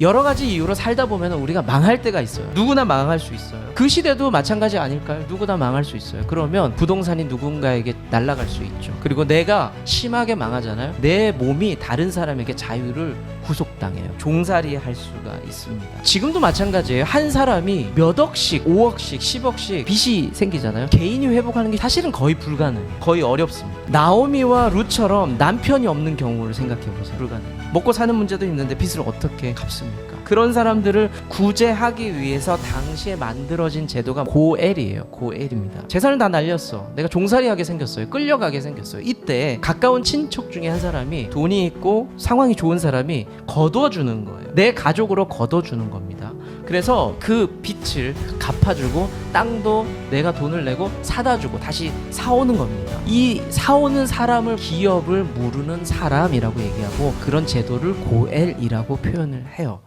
여러 가지 이유로 살다 보면 우리가 망할 때가 있어요. 누구나 망할 수 있어요. 그 시대도 마찬가지 아닐까요? 누구나 망할 수 있어요. 그러면 부동산이 누군가에게 날아갈 수 있죠. 그리고 내가 심하게 망하잖아요. 내 몸이 다른 사람에게 자유를 구속당해요. 종살이 할 수가 있습니다. 지금도 마찬가지예요. 한 사람이 몇 억씩, 5억씩, 10억씩 빚이 생기잖아요. 개인이 회복하는 게 사실은 거의 불가능해요. 거의 어렵습니다. 나오미와 루처럼 남편이 없는 경우를 생각해 보세요. 불가능해요. 먹고 사는 문제도 있는데 빚을 어떻게 갚습니까? 그런 사람들을 구제하기 위해서 당시에 만들어진 제도가 고엘이에요. 고엘입니다. 재산을 다 날렸어. 내가 종살이하게 생겼어요. 끌려가게 생겼어요. 이때 가까운 친척 중에 한 사람이 돈이 있고 상황이 좋은 사람이 거둬주는 거예요. 내 가족으로 거둬주는 겁니다. 그래서 그 빚을 갚아주고 땅도 내가 돈을 내고 사다 주고 다시 사오는 겁니다. 이 사오는 사람을 기업을 무르는 사람이라고 얘기하고 그런 제도를 고엘이라고 표현을 해요.